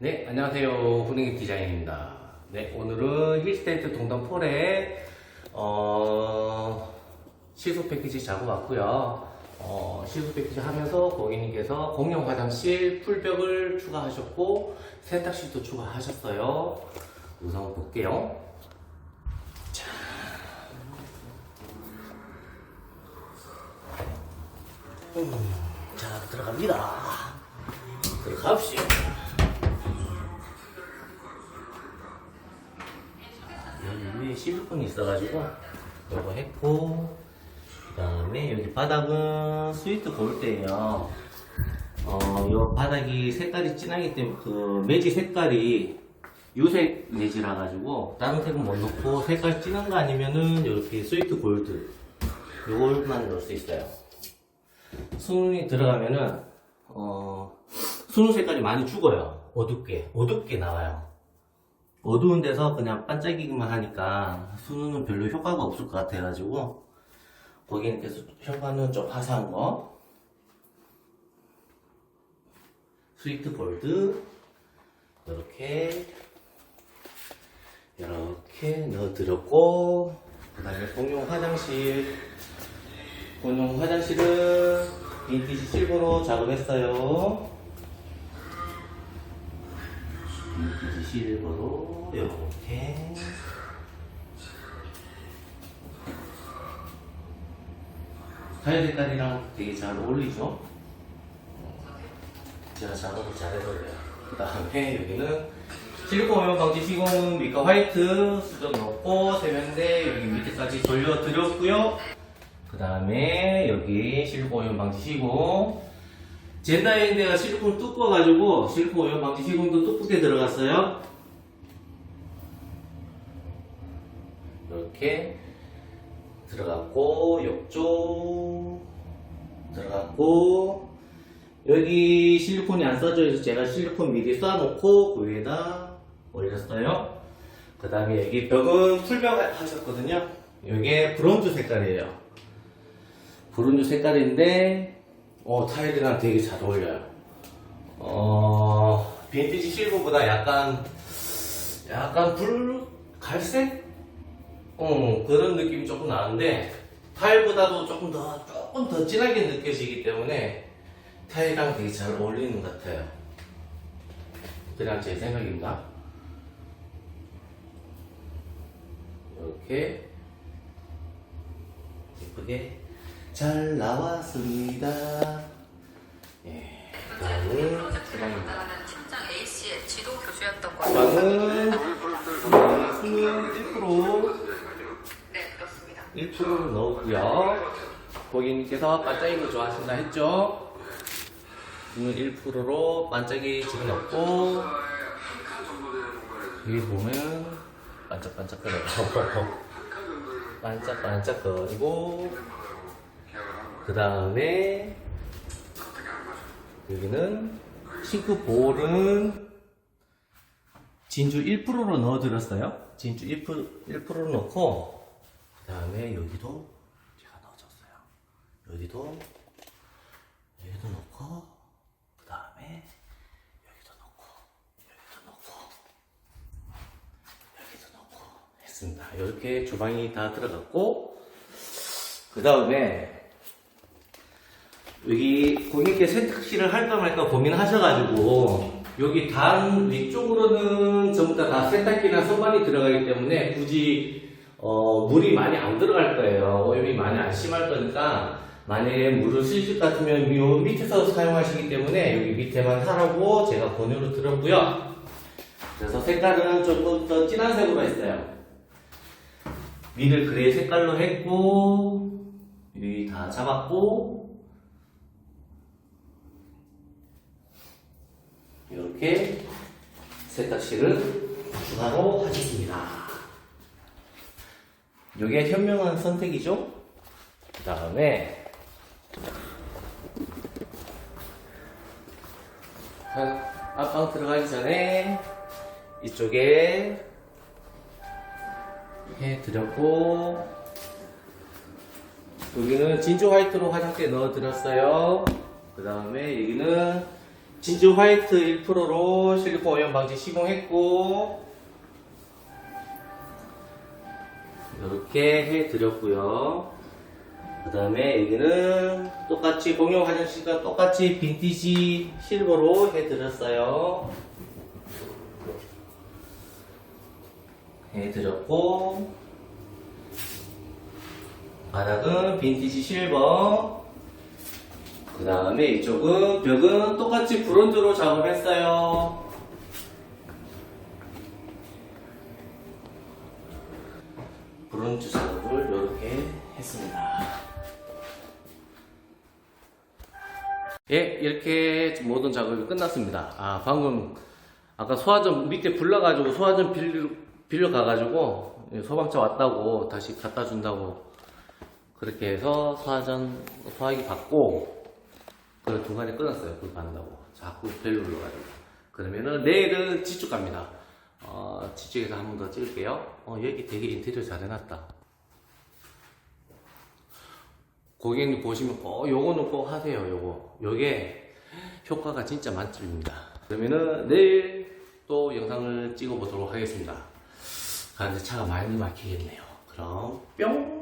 네, 안녕하세요. 훈행이 디자인입니다. 네, 오늘은 힐스테이트 동담폴에, 어, 시소 패키지 작업 왔고요. 어, 시소 패키지 하면서 고객님께서 공용 화장실 풀벽을 추가하셨고, 세탁실도 추가하셨어요. 우선 볼게요. 자. 음, 자, 들어갑니다. 들어갑시오. 실리콘이 있어가지고 요거 했고 그 다음에 여기 바닥은 스위트 골드예요. 어, 요 바닥이 색깔이 진하기 때문에 그 매지 색깔이 유색 매지라 가지고 다른 색은 못 넣고 색깔 진한 거 아니면은 이렇게 스위트 골드 요걸만 넣을 수 있어요. 순이 들어가면은 어, 순 색깔이 많이 죽어요. 어둡게. 어둡게 나와요 어두운 데서 그냥 반짝이기만 하니까 수능은 별로 효과가 없을 것 같아가지고 고객님께서 효과는 좀 화사한 거. 스위트 골드. 이렇게 이렇게 넣어드렸고 그 다음에 공용 화장실. 공용 화장실은 빈티지 실버로 작업했어요 실버로 이렇게 타일 색깔이랑 되게 잘 어울리죠? 제가 작업을 잘해서 그래요. 그 다음에 여기는 실리콘 오염 방지 시공 미카 화이트 수저 넣고 세면대 여기 밑에까지 돌려드렸고요. 그 다음에 여기 실리콘 오염 방지 시공 젠다인데가 실리콘 뚜꺼가지고 실리콘 오염 방지 시공도 뚜껍게 들어갔어요. 이렇게 들어갔고 옆쪽 들어갔고 여기 실리콘이 안 써져 있어서 제가 실리콘 미리 쏴놓고 그 위에다 올렸어요. 그 다음에 여기 벽은 풀벽 하셨거든요. 이게 브론즈 색깔이에요. 브론즈 색깔인데 어, 타일이랑 되게 잘 어울려요. 어, 빈티지 실버보다 약간, 약간 불, 갈색? 어, 그런 느낌이 조금 나는데, 타일보다도 조금 더, 조금 더 진하게 느껴지기 때문에, 타일이랑 되게 잘 어울리는 것 같아요. 그냥 제 생각입니다. 이렇게, 예쁘게 잘 나왔습니다. 예, 다음은 주방입니다. 나가는 팀장 A씨의 지도 교수였던. 주방은 네, 수능 1% 네, 그렇습니다. 1%를 넣었고요. 고객님께서 반짝이는 거 좋아하신다 했죠? 수능 1%로 반짝이 지금 넣고 여기 보면 반짝반짝거려요. 반짝반짝거리고 그 다음에 여기는 싱크 볼은 진주 1%로 넣어드렸어요. 진주 1%, 1%로 넣고 그 다음에 여기도 제가 넣어줬어요. 여기도 여기도 넣고 그 다음에 여기도 넣고 여기도 넣고 여기도 넣고 했습니다. 이렇게 주방이 다 들어갔고 그 다음에 여기 고객님께 세탁실을 할까 말까 고민하셔가지고 여기 단 위쪽으로는 전부 다, 다 세탁기나 선반이 들어가기 때문에 굳이 어, 물이 많이 안 들어갈 거예요. 오염이 많이 안 심할 거니까 만약에 물을 쓰실 것 같으면 요 밑에서 사용하시기 때문에 여기 밑에만 하라고 제가 권유를 드렸고요. 그래서 색깔은 조금 더 진한 색으로 했어요. 위를 그레이 색깔로 했고 여기 다 잡았고 이렇게 세탁실을 추가로 하겠습니다. 이게 현명한 선택이죠? 그 다음에 앞방 들어가기 전에 이쪽에 해드렸고 여기는 진주 화이트로 화장대 넣어드렸어요. 그 다음에 여기는 진주 화이트 1%로 실리콘 오염 방지 시공했고 이렇게 해드렸고요. 그 다음에 여기는 똑같이 공용 화장실과 똑같이 빈티지 실버로 해드렸어요. 해드렸고 바닥은 빈티지 실버 그 다음에 이쪽은 벽은 똑같이 브론즈로 작업했어요. 브론즈 작업을 이렇게 했습니다. 예 이렇게 모든 작업이 끝났습니다. 아 방금 아까 소화전 밑에 불나가지고 소화전 빌려, 빌려 가가지고 소방차 왔다고 다시 갖다 준다고 그렇게 해서 소화전 소화기 받고 그 중간에 끊었어요 불 받는다고. 자꾸 벨 눌러가지고 그러면은 내일은 지축 갑니다. 어, 지축에서 한 번 더 찍을게요. 어, 여기 되게 인테리어 잘 해놨다. 고객님 보시면 꼭 요거는 꼭 하세요 요거. 요게 효과가 진짜 만점입니다. 그러면은 내일 또 영상을 찍어 보도록 하겠습니다. 아 근데 차가 많이 막히겠네요. 그럼 뿅